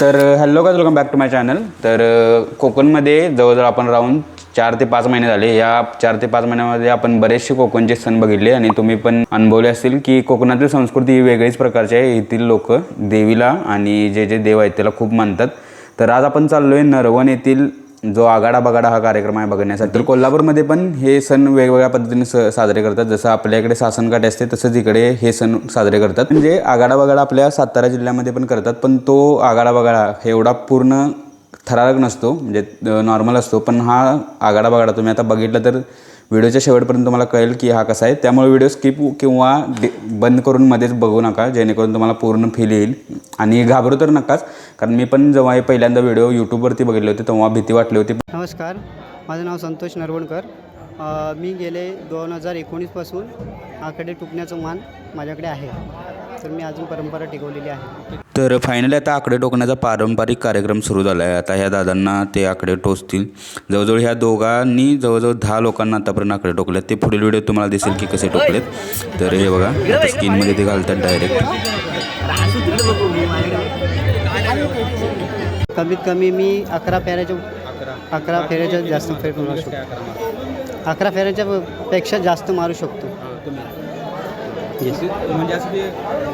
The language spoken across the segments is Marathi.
तर hello guys welcome back to my channel तर कोकणमध्ये जवळजवळ आपण राहून चार ते पाच महिने झाले. या चार ते पाच महिन्यामध्ये आपण बरेचसे कोकणचे सण बघितले आणि तुम्ही पण अनुभवले असतील की कोकणातील संस्कृती ही वेगळीच प्रकारची आहे. येथील लोक देवीला आणि जे जे देव आहेत त्याला खूप मानतात. तर आज आपण चाललो आहे नरवण येथील जो आगाडा बगाडा हा कार्यक्रम आहे बघण्यासाठी. तर कोल्हापूरमध्ये पण हे सण वेगवेगळ्या पद्धतीने स साजरे करतात. जसं आपल्या इकडे असते तसंच इकडे हे सण साजरे करतात. म्हणजे आगाडा बगाडा आपल्या सातारा जिल्ह्यामध्ये पण करतात पण तो आगाडा बगाडा हे एवढा पूर्ण थरारक नसतो म्हणजे नॉर्मल असतो. पण हा आगाडा बगाडा तुम्ही आता बघितलं तर व्हिडिओच्या शेवटपर्यंत तुम्हाला कळेल की हा कसा आहे. त्यामुळे व्हिडिओ स्किप किंवा डे बंद करून मध्येच बघू नका जेणेकरून तुम्हाला पूर्ण फील येईल. आणि घाबरू तर नकाच कारण मी पण जेव्हा हे पहिल्यांदा व्हिडिओ यूट्यूबवरती बघितले होते तेव्हा भीती वाटली होती. नमस्कार माझं नाव संतोष नरवणकर. मी गेले दोन हजार एकोणीसपासून आकडे टुकण्याचं मान माझ्याकडे आहे. तर मी अजून परंपरा टिकवलेली आहे. तर फायनली आता आकडे टोकण्याचा पारंपरिक कार्यक्रम सुरू झाला आहे आता ह्या दादांना ते आकडे टोचतील. जवळजवळ ह्या दोघांनी जवळजवळ दहा लोकांना आतापर्यंत आकडे टोकलेत. ते पुढील व्हिडिओ तुम्हाला दिसेल की कसे टोकलेत. तर हे बघा आता स्क्रीनमध्ये ते घालतात डायरेक्ट कमीत कमी मी अकरा फेऱ्याच्या अकरा फेऱ्याच्या जास्त फेर मारू शकतो. अकरा फेऱ्याच्या पेक्षा जास्त मारू शकतो. म्हणजे असं ते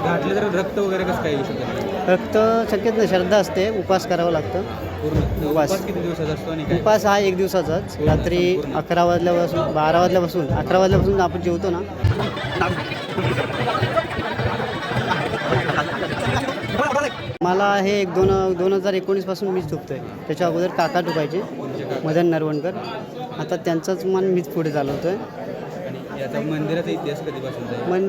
घातले तर रक्त वगैरे कसं काय येऊ शकत? फक्त शक्यत नाही श्रद्धा असते उपवास करावं लागतं. पूर्ण. उपवास. किती दिवसाचा असतो आणि उपवास हा एक दिवसाचाच. रात्री अकरा वाजल्यापासून बारा वाजल्यापासून अकरा वाजल्यापासून आपण जेवतो ना. मला हे एक दोन दोन हजार एकोणीसपासून मीच टुकतोय त्याच्या अगोदर काका टुकायचे मदन नरवणकर. आता त्यांचाच मन मीच पुढे चालवतोय. आणि याचा मंदिराचा इतिहास कधीपासून आहे? मन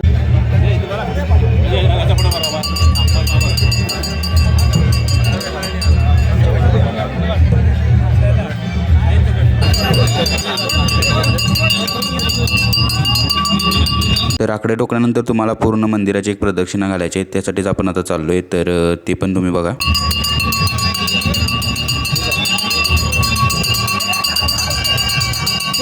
तर आकडे टोकल्यानंतर तुम्हाला पूर्ण मंदिराची एक प्रदक्षिणा घालायची आहे त्यासाठीच आपण आता चाललो आहे तर ते पण तुम्ही बघा.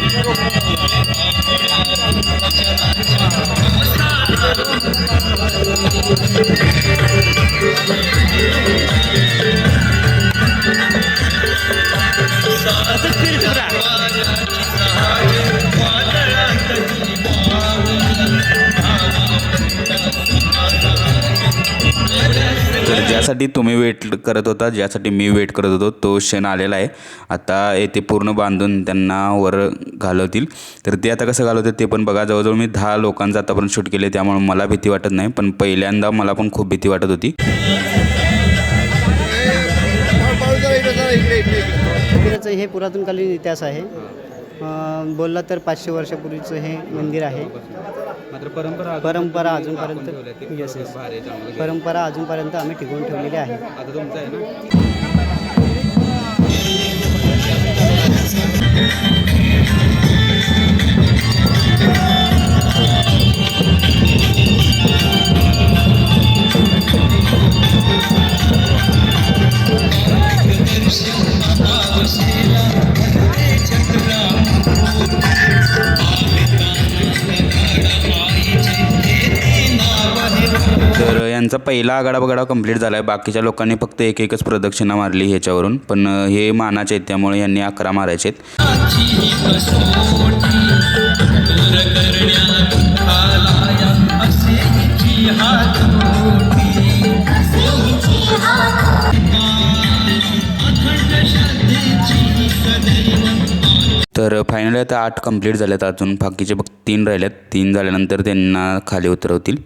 चला तर ज्यासाठी तुम्ही वेट करत होता ज्यासाठी मी वेट करत होतो तो क्षण आलेला आहे. आता येथे पूर्ण बांधून त्यांना वर घालवतील. तर ते आता कसं घालवतात ते पण बघा. जवळजवळ मी दहा लोकांचं आतापर्यंत शूट केले त्यामुळे मला भीती वाटत नाही. पण पहिल्यांदा मला पण खूप भीती वाटत होती. हे पुरातनकालीन इतिहास आहे. अं, बोलला तर पाचशे वर्षापूर्वीचं हे मंदिर आहे. मात्र परंपरा परंपरा अजूनपर्यंत येस येस परंपरा अजूनपर्यंत आम्ही टिकवून ठेवलेली आहे. आता तुमचं आहे ना? यांचा पहिला आगाडा बगाडा कंप्लीट झाला आहे बाकीच्या लोकांनी फक्त एक एकच प्रदक्षिणा मारली ह्याच्यावरून. पण हे मानाचे आहेत त्यामुळे यांनी अकरा मारायचे आहेत. तर फायनली आता आठ कंप्लीट झाल्यात अजून. बाकीचे फक्त तीन राहिल्यात तीन झाल्यानंतर त्यांना खाली उतरवतील.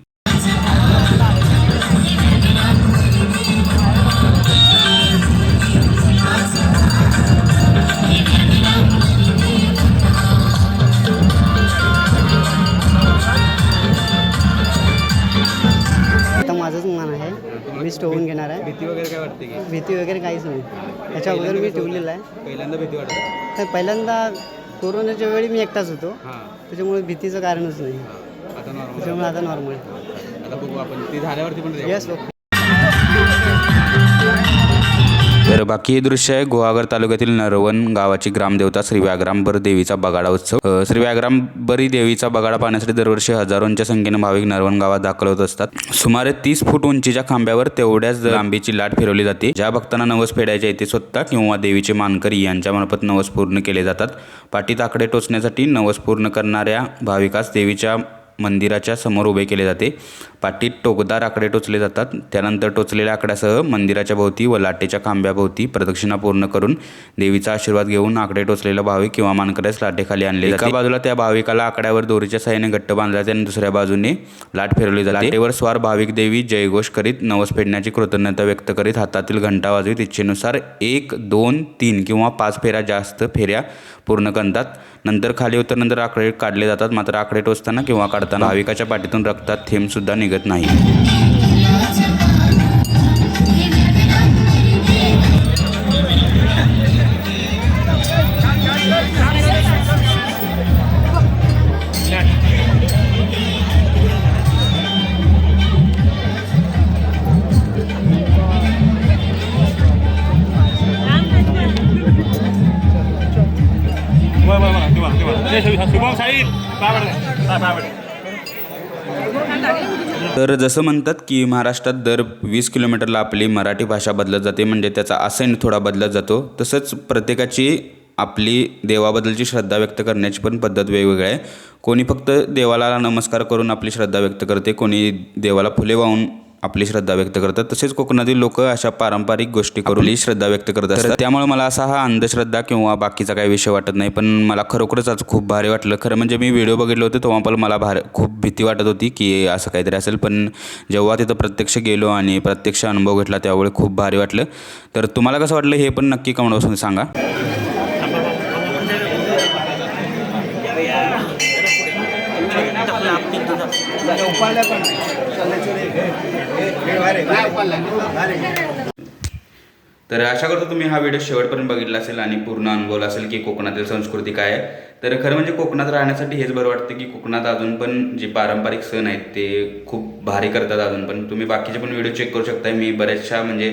होऊन घेणार आहे. भीती वगैरे काय वाटते की? भीती वगैरे काहीच नाही. त्याच्या अगोदर मी ठेवलेलं आहे. पहिल्यांदा भीती वाटते? तर पहिल्यांदा कोरोनाच्या वेळी मी एकटाच होतो. हां. त्याच्यामुळे भीतीचं कारणच नाही. आता नॉर्मल त्याच्यामुळे आता नॉर्मल आता बघू आपण. ती झाल्यावरती पण येस ओके तर बाकी हे दृश्य आहे गुहागर तालुक्यातील नरवण गावाची ग्रामदेवता श्री व्याग्रांबर देवीचा बगाडा उत्सव. श्री व्याग्रांबरी देवीचा बगाडा पाहण्यासाठी दरवर्षी हजारोंच्या संख्येने भाविक नरवण गावात दाखल होत असतात. सुमारे तीस फूट उंचीच्या खांब्यावर तेवढ्याच लांबीची लाट फिरवली जाते ज्या भक्तांना नवस फेडायचे आहे ते स्वतः किंवा देवीचे मानकरी यांच्यामार्फत नवस पूर्ण केले जातात. पाठीत आकडे टोचण्यासाठी नवस पूर्ण करणाऱ्या भाविकास देवीच्या मंदिराच्या समोर उभे केले जाते. पाठीत टोकदार आकडे टोचले जातात. त्यानंतर टोचलेल्या आकड्यासह मंदिराच्या भोवती व लाटेच्या खांब्याभोवती प्रदक्षिणा पूर्ण करून देवीचा आशीर्वाद घेऊन आकडे टोचलेला भाविक किंवा मानकऱ्यास लाटेखाली आणले एका बाजूला त्या भाविकाला आकड्यावर दोरीच्या साह्याने घट्ट बांधला जाते आणि दुसऱ्या बाजूने लाट फिरवली जाते. लाटेवर स्वार भाविक देवी जयघोष करीत नवस फेडण्याची कृतज्ञता व्यक्त करीत हातातील घंटा वाजवीत इच्छेनुसार एक दोन तीन किंवा पाच फेऱ्या जास्त फेऱ्या पूर्ण करतात नंतर खाली उतरल्यानंतर आकडे काढले जातात. मात्र आकडे टोचताना किंवा काढताना भाविकाच्या पाठीतून रक्तात थेंबसुद्धा निघत निघत नाही बरं बरं बरं तेव्हा तेव्हा तर जसं म्हणतात की महाराष्ट्रात दर वीस किलोमीटरला आपली मराठी भाषा बदलत जाते म्हणजे त्याचा असेंट थोडा बदलत जातो. तसंच प्रत्येकाची आपली देवाबद्दलची श्रद्धा व्यक्त करण्याची पण पद्धत वेगवेगळी आहे. कोणी फक्त देवाला नमस्कार करून आपली श्रद्धा व्यक्त करते कोणी देवाला फुले वाहून आपली श्रद्धा व्यक्त करतात. तसेच कोकणातील लोक अशा पारंपरिक गोष्टी करून श्रद्धा व्यक्त करत असतात. त्यामुळे मला असा हा अंधश्रद्धा किंवा बाकीचा काही विषय वाटत नाही. पण मला खरोखरच आज खूप भारी वाटलं. खरं म्हणजे मी व्हिडिओ बघितले होते तेव्हा पण मला भार खूप भीती वाटत होती की असं काहीतरी असेल. पण जेव्हा तिथं प्रत्यक्ष गेलो आणि प्रत्यक्ष अनुभव घेतला त्यावेळी खूप भारी वाटलं. तर तुम्हाला कसं वाटलं हे पण नक्की कमेंट बसून सांगा तर आशा करतो तुम्ही हा व्हिडिओ शेवटपर्यंत बघितला असेल आणि पूर्ण अनुभवला असेल की कोकणातील संस्कृती काय आहे. तर खरं म्हणजे कोकणात राहण्यासाठी हेच बरं वाटतं की कोकणात अजून पण जे पारंपरिक सण आहेत ते खूप भारी करतात अजून पण. तुम्ही बाकीचे पण व्हिडिओ चेक करू शकताय. मी बऱ्याचशा म्हणजे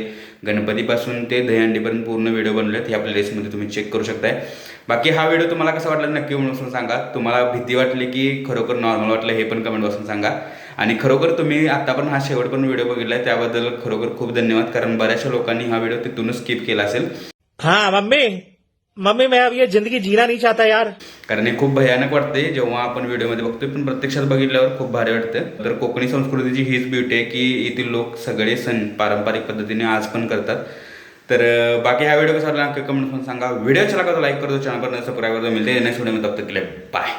गणपतीपासून ते दहीहंडीपर्यंत पूर्ण व्हिडिओ बनवलेत. ह्या प्लेलिस्टमध्ये तुम्ही चेक करू शकताय. बाकी हा व्हिडिओ तुम्हाला कसा वाटला नक्की म्हणून सांगा. तुम्हाला भीती वाटली की खरोखर नॉर्मल वाटलं हे पण कमेंट बसून सांगा. आणि खरोखर तुम्ही आता पण हा शेवट पण व्हिडिओ बघितला आहे त्याबद्दल खरोखर खूप धन्यवाद. कारण बऱ्याचशा लोकांनी हा व्हिडिओ तिथूनच स्किप केला असेल. हाँ मम्मी! मम्मी मैं अब ये जिंदगी जीना नाही चाहता यार। कारण हे खूप भयानक वाटते जेव्हा आपण व्हिडिओमध्ये बघतोय पण प्रत्यक्षात बघितल्यावर खूप भारी वाटतं तर कोकणी संस्कृतीची हीच ब्युटी आहे की येथील लोक सगळे सण पारंपरिक पद्धतीने आज पण करतात. तर बाकी हा व्हिडिओ कसा नक्की कमेंट करून सांगा. व्हिडिओ चला लाईक करतो चॅनल पर सबस्क्राईब करतो मिळते नेक्स्ट व्हिडिओ तब तक बाय